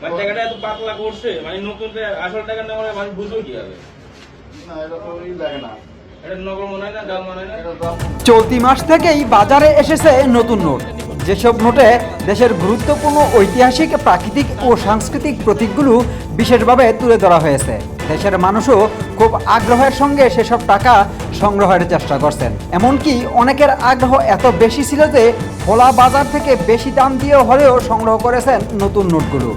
মানে টাকাটা এত পাতলা করছে মানে নতুন আসল টাকা না মানে মানুষ বুঝবে কীভাবে? না এটা তো লাগে না। এটা নকল মনে হয় না জাল মনে হয় না? এটা দাম চলতি মাস থেকেই বাজারে এসেছে নতুন নোট। যেসব নোটে দেশের গুরুত্বপূর্ণ ঐতিহাসিক প্রাকৃতিক ও সাংস্কৃতিক প্রতীকগুলো বিশেষভাবে তুলে ধরা হয়েছে দেশের মানুষও খুব আগ্রহের সঙ্গে সেসব টাকা সংগ্রহের চেষ্টা করছেন। এমনকি অনেকের আগ্রহ এত বেশি ছিল যে খোলা বাজার থেকে বেশি দাম দিয়ে হলেও সংগ্রহ করেছেন নতুন নোটগুলো।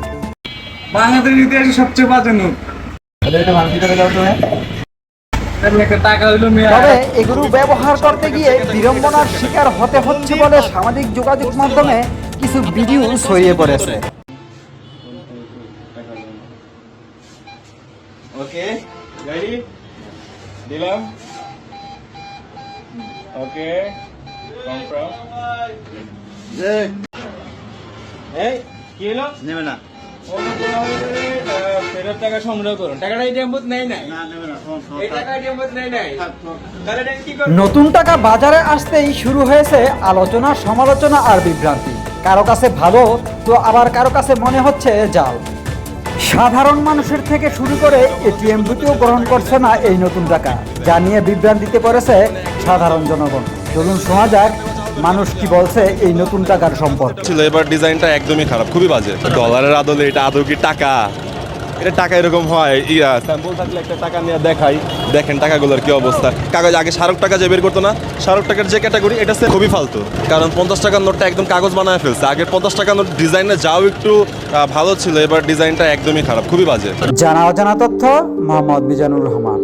বাংলাদেশের ইতিহাসে সবচেয়ে বাজে নোট তবে এগুলো ব্যবহার করতে গিয়ে বিড়ম্বনার শিকার হতে হচ্ছে বলে সামাজিক যোগাযোগ মাধ্যমে কিছু ভিডিও ছড়িয়ে পড়েছে। ওকে রেডি দিলাম। ওকে কনফার্ম এই কি হলো? নেবে না। ফেরত টাকা সংগ্রহ করুন। টাকাটা নেই? নাই? নতুন টাকা বাজারে আসতেই শুরু হয়েছে আলোচনা সমালোচনা আর বিভ্রান্তি। কারও কাছে ভালো তো আবার কারও কাছে মনে হচ্ছে জাল। সাধারণ মানুষের থেকে শুরু করে এটিএম বুথেও গ্রহণ করছে না এই নতুন টাকা। যা নিয়ে বিভ্রান্তিতে পড়েছে সাধারণ জনগণ। চলুন শোনা যাক মানুষ কি বলছে এই নতুন টাকার সম্পদ? ছিল এবার ডিজাইনটা একদমই খারাপ খুবই বাজে। ডলারের আদলে এটা আদৌ কি টাকা? এটা টাকা এরকম হয় ইয়া স্যাম্পল থাকলে একটা টাকা নিয়ে দেখাই। দেখেন টাকাগুলোর কি অবস্থা। কাগজ আগে স্মারক টাকা যে বের করতো না স্মারক টাকার যে ক্যাটাগরি এটা সে খুবই ফালতু। কারণ পঞ্চাশ টাকার নোটটা একদম কাগজ বানায় ফেলছে। আগের পঞ্চাশ টাকার নোট ডিজাইনে যাও একটু ভালো ছিল এবার ডিজাইনটা একদমই খারাপ খুবই বাজে। জানা অজানা তথ্য মোহাম্মদ মিজানুর রহমান।